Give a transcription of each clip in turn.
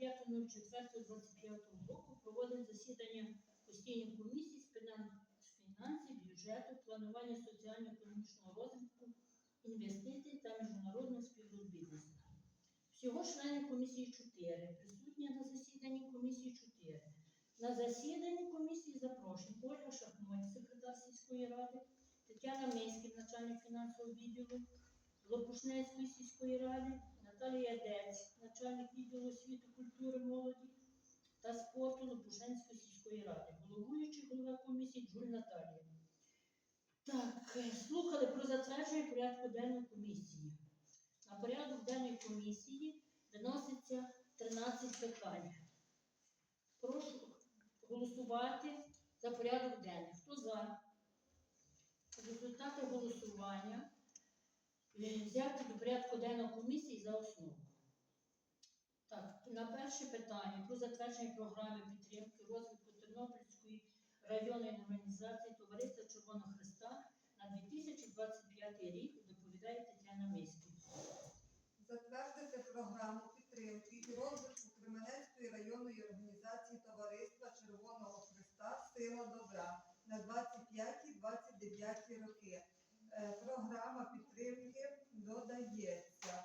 25.04.25 року проводить засідання постійних комісій з фінансів, бюджету, планування соціально-економічного розвитку, інвестицій та міжнародного співробітництва. Всього членів комісії 4. Присутні на засіданні комісії 4. На засіданні комісії запрошені Ольга Шахмонь, секретар сільської ради, Тетяна Миськів, начальник фінансового відділу, Лопушнецької сільської ради, Наталія Дець, начальник відділу освіти, культури, молоді та спорту Лопушнецької сільської ради, головуючий голова комісії Джуль Наталія. Так, е, слухали про затвердження порядку денного комісії. На порядок денної комісії виноситься 13 питань. Прошу голосувати за порядок денний. Хто за? Результати голосування взяти до порядку денного комісії за основу. Так, на перше питання про затвердження програми підтримки розвитку Тернопільської районної організації Товариства Червоного Христа на 2025 рік доповідає Тетяна Миськів. Затвердити програму підтримки і розвитку Кременецької районної організації Товариства Червоного Христа Сила добра на 25-29 роки. Е, Програма підтримки додається.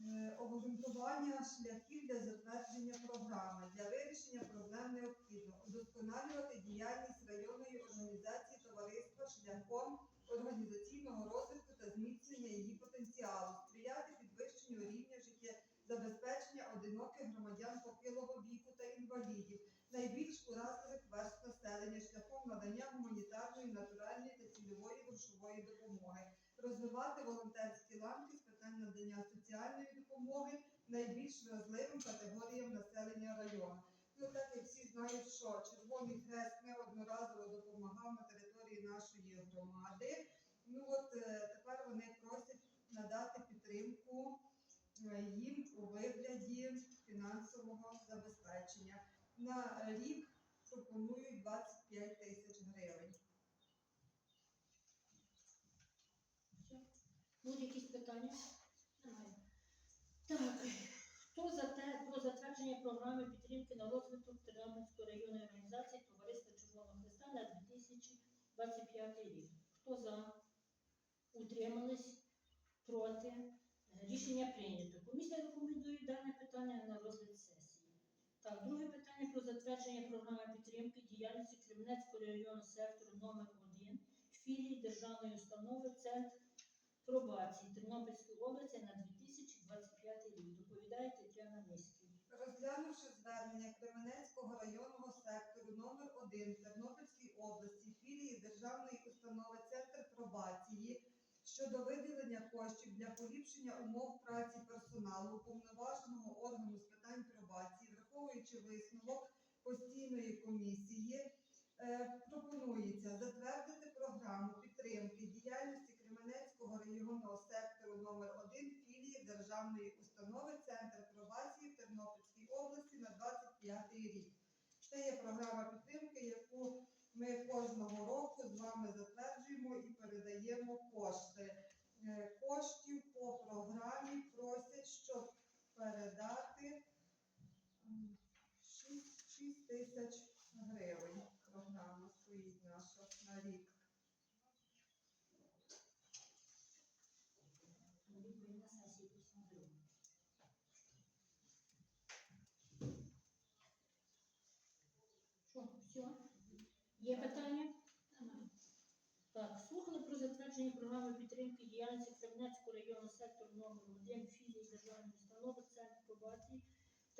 Е, Обґрунтування шляхів для затвердження програми для вирішення проблем необхідно удосконалювати діяльність районної організації товариства шляхом організаційного розвитку та зміцнення її потенціалу, сприяти підвищенню рівня життєзабезпечення одиноких громадян похилого віку та інвалідів, найбільш уразливих верств населення шляхом надання гуманітарної, натуральної та цільової грошової допомоги, розвивати волонтерські ланки з питань надання соціальної допомоги найбільш вразливим категоріям населення району. Ну, так як всі знають, що Червоний Хрест неодноразово допомагав на території нашої громади. Ну от е, тепер вони просять надати підтримку е, їм у вигляді фінансового забезпечення. На рік пропонують 25 тисяч гривень. Будуть якісь питання? Немає. Так, хто за те про затвердження програми підтримки на розвиток Тернопільської районної організації Товариства Червоного Христа на 2025 рік? Хто за? Утримались? Проти? Рішення прийнято. Комісія рекомендує дане питання на розгляд сесії. Так, друге питання затвердження програми підтримки діяльності Кременецького районного сектору номер 1 філії державної установи Центр пробації Тернопільської області на 2025 рік. Доповідає Тетяна Миськів. Розглянувши звернення Кременецького районного сектору номер 1 Тернопільській області філії Державної установи Центр пробації щодо виділення коштів для поліпшення умов праці персоналу уповноваженого органу з питань пробації, враховуючи висновок постійної комісії, е, пропонується затвердити програму підтримки діяльності Кременецького районного сектору номер 1 філії Державної установи Центр пробації в Тернопільській області на 25 рік. Це є програма підтримки, яку ми кожного року з вами затверджуємо і передаємо кошти. Е, Коштів по програмі просять, щоб передати 6, тисяч гривень. Програма стоїть наша на рік. Що, все? Є питання? Так, слухали про затвердження програми підтримки діяльності Кременецького районного сектору номер 1 філії державної установи Центр пробації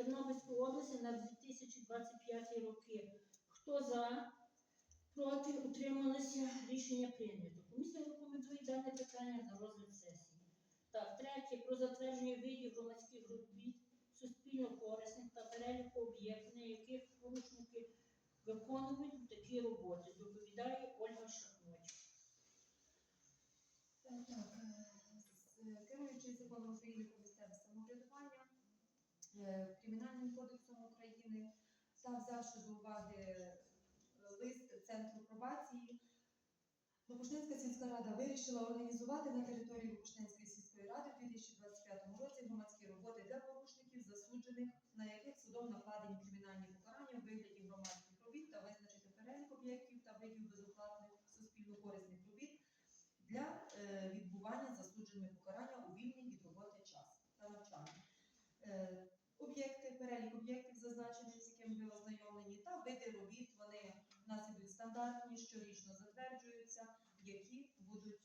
Тернопільської області на 2025 роки. Хто за? Проти? Утрималися? Рішення прийнято. Комісія рекомендує дане питання на розгляд сесії. Так, третє про затвердження видів громадських робіт суспільно корисних та переліку об'єктів, на яких порушники виконують такі роботи. Доповідає Ольга Шахмоч. Так, е, законом України Е, Кримінальним кодексом України та взявши до уваги е, лист Центру пробації, Лопушненська сільська рада вирішила організувати на території Лопушненської сільської ради у 2025 році громадські роботи для порушників, засуджених, на яких судом накладені кримінальні покарання у вигляді громадських робіт та визначити перелік об'єктів та видів безоплатних суспільно-корисних робіт для е, відбування засуджених покарання у вільний від роботи час та навчання. Перелік об'єктів зазначених, з якими ви ознайомлені, та види робіт, вони в нас ідуть стандартні, щорічно затверджуються, які будуть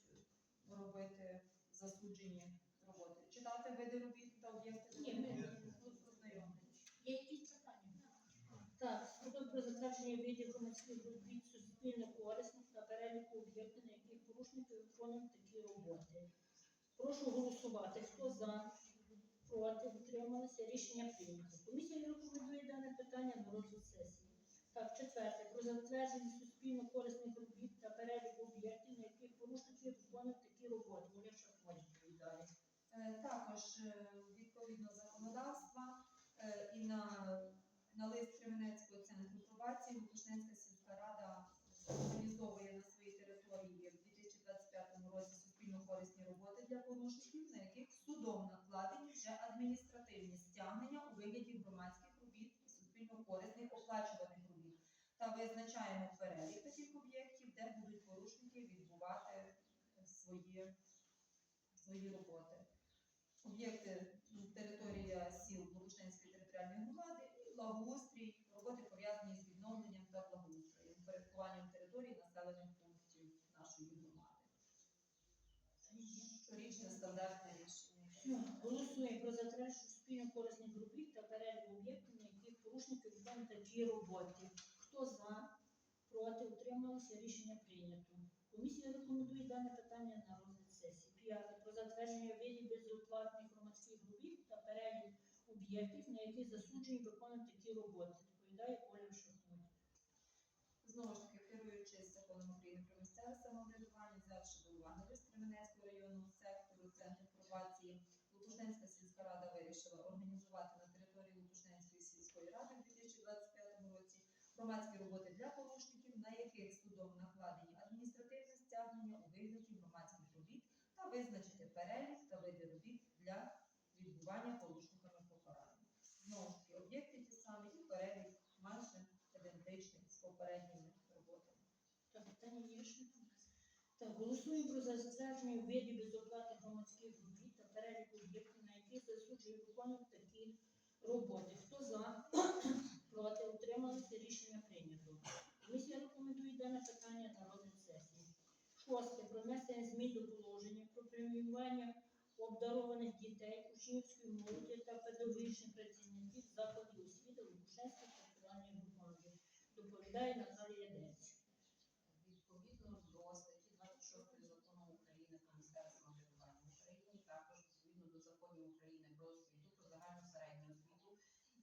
робити засуджені роботи. Читати види робіт та об'єкти Ні, ми ознайомлені. Є якісь питання? Так, закон про затвердження видів громадських робіт суспільно корисних та переліку об'єктів, на яких порушники виконують такі роботи. Прошу голосувати. Хто за? Проти? Утрималися? Рішення прийнято. Комісія рекомендує дане питання на розгляд сесії. Так, четверте. Про затвердження суспільно корисних робіт та переліку об'єктів, на яких порушники виконують такі роботи. Оля Шахмач відповідає. Е, Також е, відповідно законодавства е, і на, на лист Кременецького центру пробації Лукашненська сільська рада організовує на своїй території в 2025 році суспільно корисні роботи для порушників, судом накладені вже адміністративні стягнення у вигляді громадських робіт і суспільно корисних оплачуваних робіт. Та визначаємо перелік таких об'єктів, де будуть порушники відбувати свої, свої роботи об'єкти м, територія сіл Богушненської територіальної громади і благоустрій, роботи пов'язані з відновленням та благоустроєм, порядкуванням території населених пунктів нашої громади. Щорічне стандартне. Ну, Голосуємо про затвердження суспільно корисних робіт та перелік об'єктів, на яких порушники виконують такі роботи. Хто за, проти, утрималися, рішення прийнято. Комісія рекомендує дане питання на розгляд сесії. П'яте. Про затвердження видів безоплатних громадських робіт та перелік об'єктів, на яких засуджені виконують такі роботи. Доповідає Оля Шахмут. Знову ж таки, керуючись законом України про місцеве самоврядування, взявши до уваги Кременецького районного сектору Центру пробації, Лутушненська сільська рада вирішила організувати на території Лутушненської сільської ради в 2025 році громадські роботи для порушників, на яких судом накладені адміністративне стягнення у вигляді громадських робіт та визначити перелік та види робіт для відбування порушниками покарання. Знову ж таки, об'єкти ті самі і перелік майже ідентичний з попередніми роботами. Та питання є ще? Так, голосуємо про затвердження видів безоплатних громадських робіт переліку об'єктів, на яких засуджує виконують такі роботи. Хто за, проти, утрималися, рішення прийнято. Комісія рекомендує дане питання на розгляд сесії. Шосте. Про внесення змін до положення про преміювання обдарованих дітей, учнівської молоді та педагогічних працівників закладів освіти Лукашенської територіальної громади. Доповідає Наталія Дець. Відповідно до статті 26 закону України про місцеве самоврядування в Україні, також відповідно до законів України про освіту, про загальну середню освіту,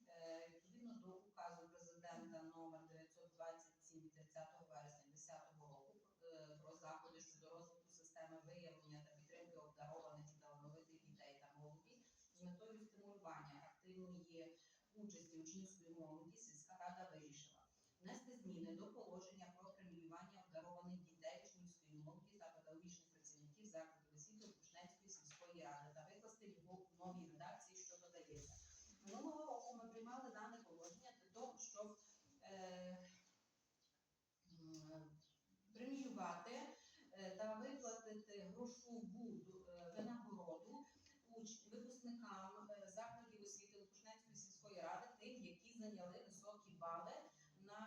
е, відповідно до указу президента номер 927 від 30 вересня 2010 року е, про заходи щодо розвитку системи виявлення та підтримки обдарованих та талановитих дітей та молоді з метою стимулювання активної участі учнівської молоді сільська рада вирішила внести зміни до положення про преміювання обдарованих дітей, учнівської молоді та педагогічних працівників закладів освіти Пушнецької сільської ради та викласти його в новій редакції, що додається. Минулого року ми приймали дане положення для того, щоб е, м, преміювати е, та виплатити грошову е, винагороду уч- випускникам е, закладів освіти Лукушнецької сільської ради, зайняли високі бали на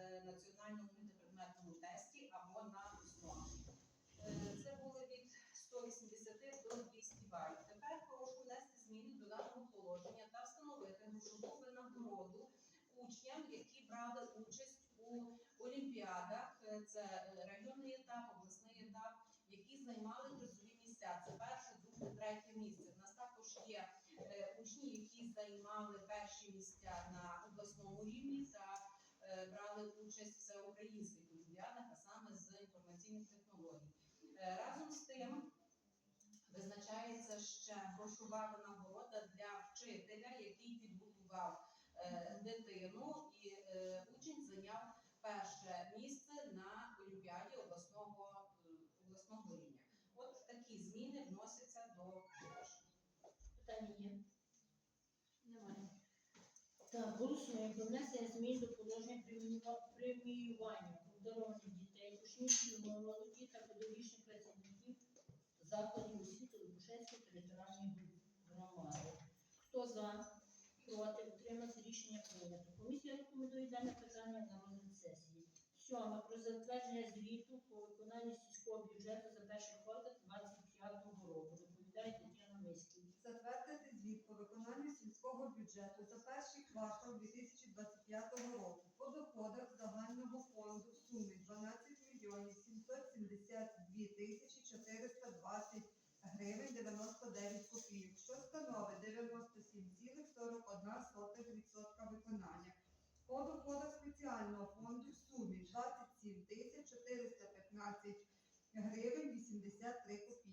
е, національному мультипредметному тесті або на основі. Е, Це були від 180 до 200 балів. Тепер прошу внести зміни до даного положення та встановити грошову винагороду учням, які брали участь у олімпіадах. Е, Це районний етап, обласний етап, які займали призові місця. Це перше, друге, третє місце. У нас також є учні, які займали перші місця на обласному рівні та е, брали участь в всеукраїнських олімпіадах, а саме з інформаційних технологій. Е, Разом з тим визначається ще грошова винагорода для вчителя, який підготував е, дитину, і учень зайняв перше місце на олімпіаді обласного, обласного рівня. От такі зміни вносяться до положення. Питання є? Так, голосуємо про внесення змін до положення преміюва- преміювання обдарованих дітей, учнівської молоді та педагогічних працівників закладів освіти Лубушевської територіальної громади. Хто за? Проти? Утримався рішення прийнято. Комісія рекомендує дане питання на розгляд сесії. Сьоме про затвердження звіту по виконанню сільського бюджету за перший квартал 25 року. Доповідає Тетяна Миськів. Затвердити звіт по виконанню сільського бюджету за перший квартал 2025 року по доходах загального фонду в сумі 12 мільйонів 772 тисячі 420 гривень 99 копійок, що становить 97,41% виконання. По доходах спеціального фонду в сумі 27 тисяч 415 гривень 83 копійки.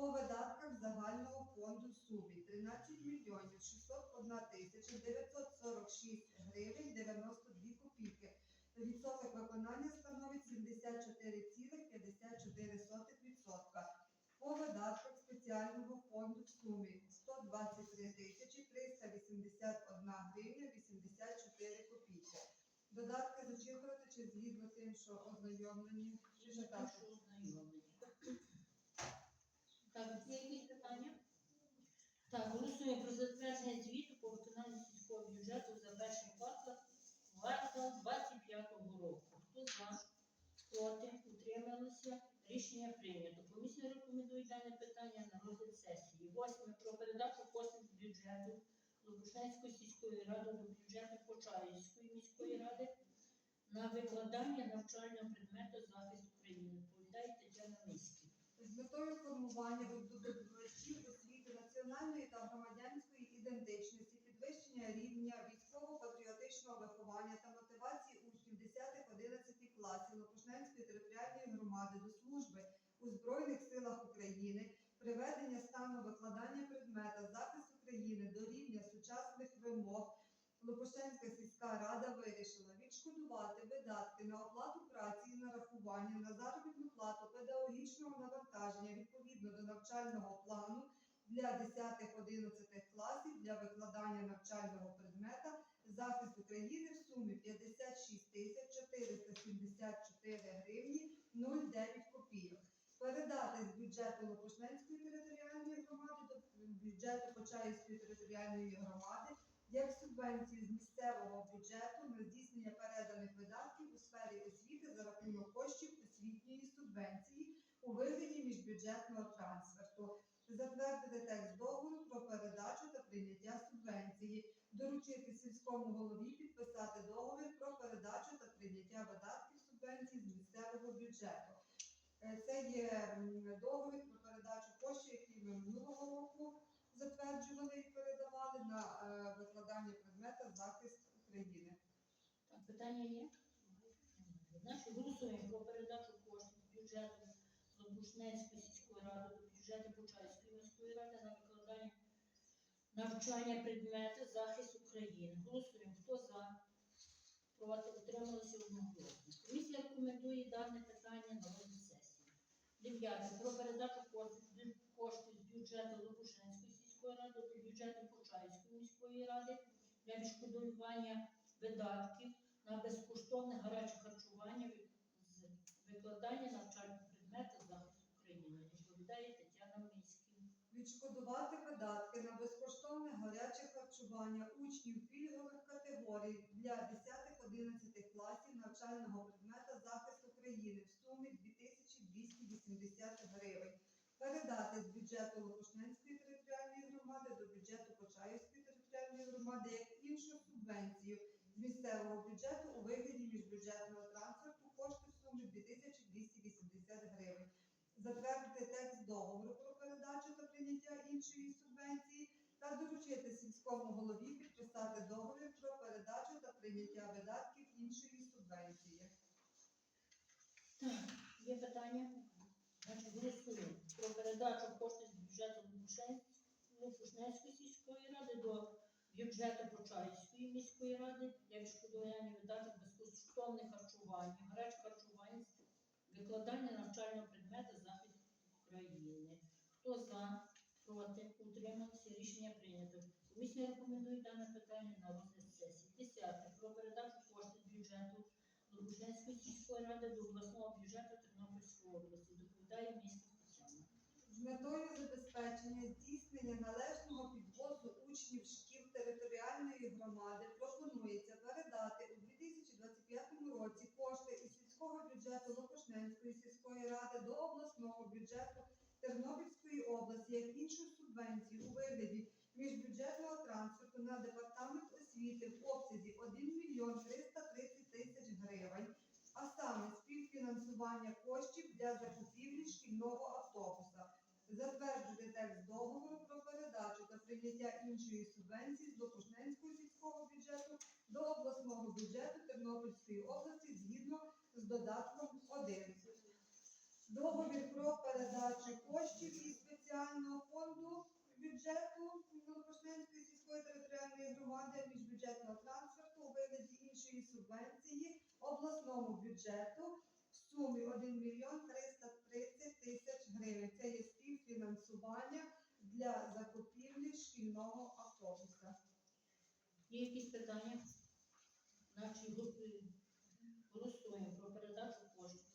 По видатках загального фонду в сумі 13 мільйонів 601 тисяча 946 гривень 92 копійки. Відсоток виконання становить 74,54%. По видатках спеціального фонду в сумі 123 тисячі 381 гривня 84 копійки. Додатки зачитувати чи згідно тим, що ознайомлені? Чи вже так? Прошу ознайомлення. Так, є якісь питання? Так, голосуємо про затвердження звіту по виконанню сільського бюджету за перший квартал квартал 25 року. Хто за? Проти? Утрималися? Рішення прийнято. Комісія рекомендує дане питання на розгляд сесії. Восьме про передачу коштів бюджету Лубушнецької сільської ради до бюджету Почаївської міської ради на викладання навчального предмету захист України. Відповідає Тетяна Миськів. з метою формування здобувачів освіти національної та громадянської ідентичності, підвищення рівня військово-патріотичного виховання та мотивації учнів 10-11 класів Лопушненської територіальної громади до служби у Збройних силах України, приведення стану викладання предмета захист України до рівня сучасних вимог. Сільська рада вирішила відшкодувати видатки на оплату праці і нарахування на заробітну плату педагогічного навантаження відповідно до навчального плану для 10-11 класів для викладання навчального предмета захист України в сумі 56 тисяч 474 гривні 09 копійок. Передати з бюджету Лопушненської територіальної громади до бюджету Почаївської територіальної громади як субвенцію з місцевого бюджету на здійснення переданих видатків у сфері освіти за рахунок коштів освітньої субвенції у вигляді міжбюджетного трансферту, затвердити текст договору про передачу та прийняття субвенції, доручити сільському голові підписати договір про передачу та прийняття видатків субвенції з місцевого бюджету. Е, Це є договір про передачу коштів, які ми минулого року затверджували і на е, викладання предмета захист України. Питання є? Значить, голосуємо про передачу коштів з бюджету Лопушненської сільської ради до бюджету Почаївської міської ради на викладання навчання предмету захист України. Голосуємо. Хто за? Проти? Утрималися одноголосно. Комісія рекомендує дане питання на сесії. Дев'яте. Про передачу коштів з- бюджету Лопушненської сільської ради до бюджету Почаївської міської ради для відшкодування видатків на безкоштовне гаряче харчування з викладання навчального предмету захист України. Відповідає Тетяна Міськів. Відшкодувати видатки на безкоштовне гаряче харчування учнів пільгових категорій для 10-11 класів навчального предмета захист України в сумі 2280 гривень. Передати з бюджету Лопушненської громади до бюджету Почаївської територіальної громади як іншу субвенцію з місцевого бюджету у вигляді міжбюджетного трансферту кошти в сумі 2280 гривень. Затвердити текст договору про передачу та прийняття іншої субвенції та доручити сільському голові підписати договір про передачу та прийняття видатків іншої субвенції. Так, є питання? Значить, про передачу коштів з бюджету Лубушен- Лопушненської сільської ради до бюджету Почаївської міської ради для відшкодування видатків безкоштовне харчування, гаряче харчування, викладання навчального предмету захист України. Хто за, проти, утримався, рішення прийнято. Комісія рекомендує дане питання на розгляд сесії. Десяте. Про передачу коштів бюджету Лубушенської сільської ради до обласного бюджету Тернопільської області. Доповідає міська. Метою забезпечення здійснення належного підвозу учнів шкіл територіальної громади пропонується передати у 2025 році кошти із сільського бюджету Лопушненської сільської ради до обласного бюджету Тернопільської області як іншу субвенцію у вигляді міжбюджетного трансферту на департамент освіти в обсязі 1 мільйон 330 тисяч гривень, а саме співфінансування коштів для закупівлі шкільного автобуса. Затвердити текст договору про передачу та прийняття іншої субвенції з Лопушненського сільського бюджету до обласного бюджету Тернопільської області згідно з додатком 1. Договір про передачу коштів із спеціального фонду бюджету Лопушненської сільської територіальної громади міжбюджетного трансферту у вигляді іншої субвенції обласному бюджету в сумі 1 мільйон 330 тисяч гривень. Це є співфінансування для закупівлі шкільного автобуса. Є якісь питання? Значить, гу- голосуємо про передачу коштів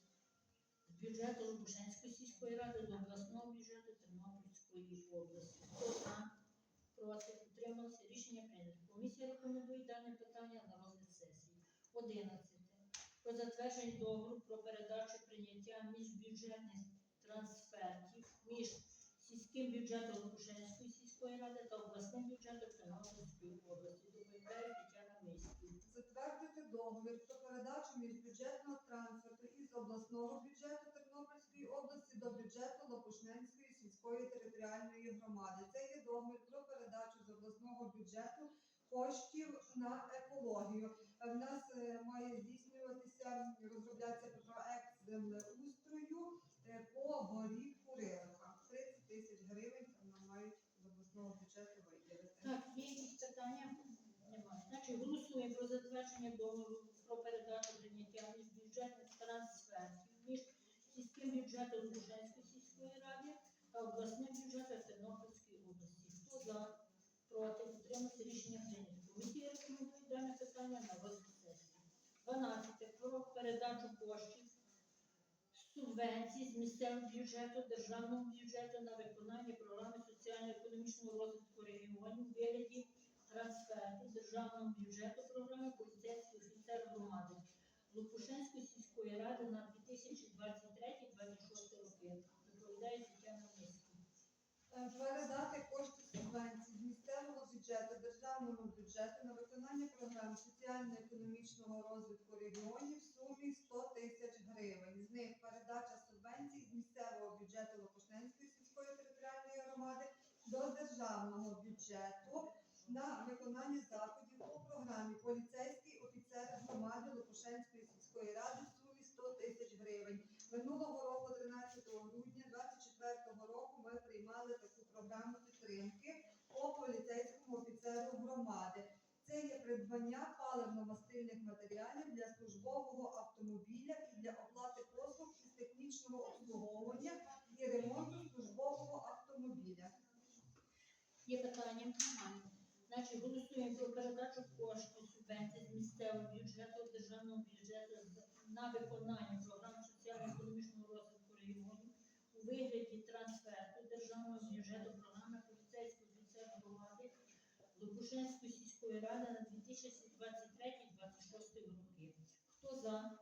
з бюджету Лубушенської сільської ради до обласного бюджету Тернопільської області. Хто за? Проти? Утримався? Рішення прийнято. Комісія рекомендує дане питання на розгляд сесії. 11. Про затвердження договору про передачу прийняття міжбюджетних трансфертів між сільським бюджетом Лубушенської сільської ради та обласним бюджетом Тернопільської області. Доповідає Тетяна Миськів. Затвердити договір про передачу міжбюджетного трансферту із обласного бюджету Тернопільської області до бюджету Лопушненської сільської територіальної громади. Це є договір про передачу з обласного бюджету коштів на екологію. В нас е, має здійснюватися, розроблятися проект землеустрою е, по горі Курилка. 30 тисяч гривень нам мають з обласного бюджету виділити. Так, є якісь питання? Значить, голосуємо про затвердження договору про передачу прийняття міжбюджетних трансфертів між сільським бюджетом Луженської сільської ради та обласним бюджетом Тернопільської області. Хто за? Проти? Утримався рішення прийнято. Комісія рекомендує дане питання на сесії. 12. Про передачу коштів субвенцій з місцевого бюджету, державного бюджету на виконання програми соціально-економічного розвитку регіонів вигляді трансферту державного бюджету програми поліцейський офіцер громади Лопушенської сільської ради на 2023-2026 роки. Доповідає Тетяна Миська. Е, передати кошти субвенцій з місцевого бюджету державному бюджету на виконання програм соціально-економічного розвитку регіонів в сумі 100 тисяч гривень. З них передача субвенцій з місцевого бюджету Лопушненської сільської територіальної громади до державного бюджету на виконання заходів по програмі поліцейський офіцер громади Лопушенської сільської ради в сумі 100 тисяч гривень. Минулого року, 13 грудня 24 року, ми приймали таку програму підтримки по поліцейському офіцеру громади. Це є придбання паливно-мастильних матеріалів для службового автомобіля і для оплати послуг із технічного обслуговування і ремонту службового автомобіля. Є питання? Значить, голосуємо про передачу коштів субвенцій з місцевого бюджету, державного бюджету на виконання програм соціально-економічного розвитку регіонів у вигляді трансферту державного бюджету програми поліцейського офіцер громади Лопушенської сільської ради на 2023-2026 роки. Хто за?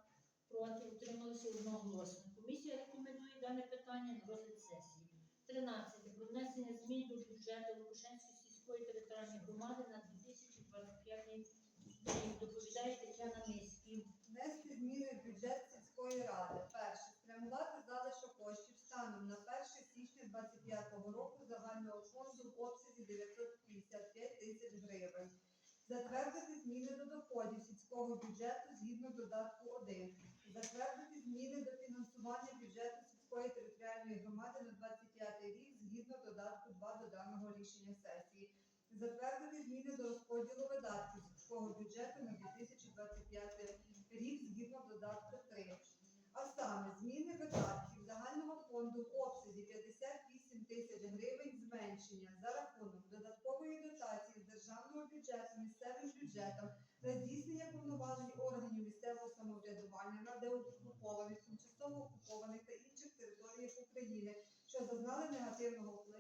Проти? Утрималися одноголосно. Комісія рекомендує дане питання на розгляд сесії. 13. Про внесення змін до бюджету Лукашенської сільської територіальної громади на 2025 рік. Доповідає Тетяна Миськів. Внести зміни в бюджет сільської ради. Перше. Спрямувати залишок коштів станом на 1 січня 2025 року загального фонду в обсязі 955 тисяч гривень. Затвердити зміни до доходів сільського бюджету згідно додатку 1. Затвердити зміни до фінансування бюджету сільської територіальної громади на 25 рік згідно додатку 2 до даного рішення сесії. Затвердити зміни до розподілу видатків сільського бюджету на 2025 рік згідно додатку 3. А саме зміни видатків загального фонду в обсязі 58 тисяч гривень зменшення за рахунок додаткової дотації з державного бюджету місцевим бюджетам на здійснення повноважень органів місцевого самоврядування на деокупованих, тимчасово окупованих та інших територіях України, що зазнали негативного впливу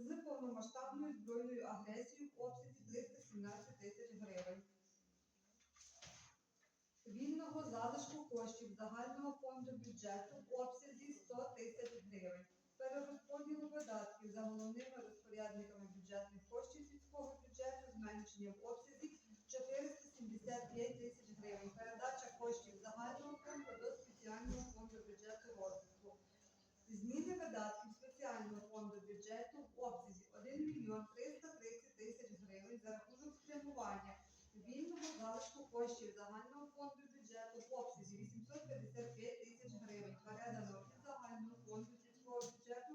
з повномасштабною збройною агресією в обсязі 317 тисяч гривень. Вільного залишку коштів загального фонду бюджету в обсязі 100 тисяч гривень. Перерозподілу видатків за головними розпорядниками бюджетних коштів сільського бюджету зменшення в обсязі 475 тисяч гривень. Передача коштів загального фонду до спеціального фонду бюджету розвитку. Зміни видатків спеціального фонду бюджету обсязі 1 мільйон 330 тисяч гривень за рахунок спрямування вільного залишку коштів загального фонду бюджету в обсязі 855 тисяч гривень передано від загального фонду сільського бюджету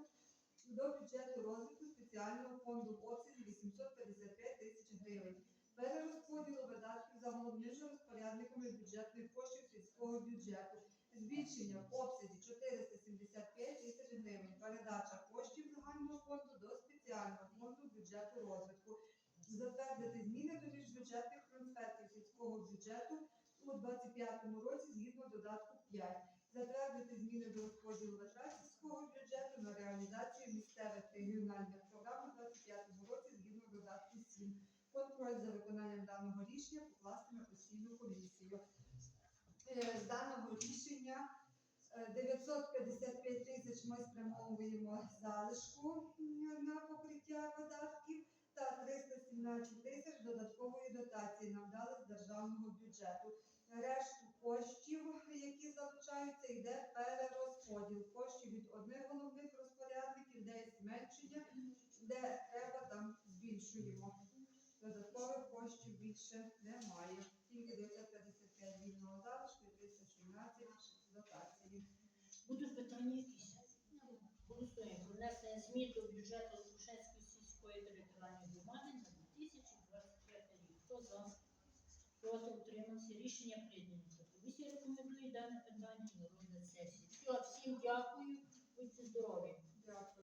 до бюджету розвитку спеціального фонду в обсязі 855 тисяч гривень. Перерозподілу видатків за головними розпорядниками бюджетних коштів сільського бюджету. Збільшення в обсязі 475 тисяч гривень. Передача коштів загального фонду до спеціального фонду бюджету розвитку. Затвердити зміни до міжбюджетних трансфертів сільського бюджету у 2025 році згідно додатку 5. Затвердити зміни до розподілу витрат сільського бюджету на реалізацію місцевих регіональних програм у 2025 році згідно додатку 7. Контроль за виконанням даного рішення покласти на постійну комісію. Е, З даного рішення е, 955 тисяч ми спрямовуємо залишку на покриття видатків та 317 тисяч додаткової дотації нам дали з державного бюджету. Решту коштів, які залучаються, йде перерозподіл коштів від одних головних розпорядників, де є зменшення, де треба там збільшуємо. Додаткових коштів більше немає. Тільки 955 вільного залишку 317 дотації. Будуть питання якісь? Голосуємо. Про внесення змін до бюджету Лукашенської сільської територіальної громади на 2025 рік. Хто за? Проти утримався. Рішення прийнято. Комісія рекомендує дане питання на розгляд сесії. Все, всім дякую. Будьте здорові. Дякую.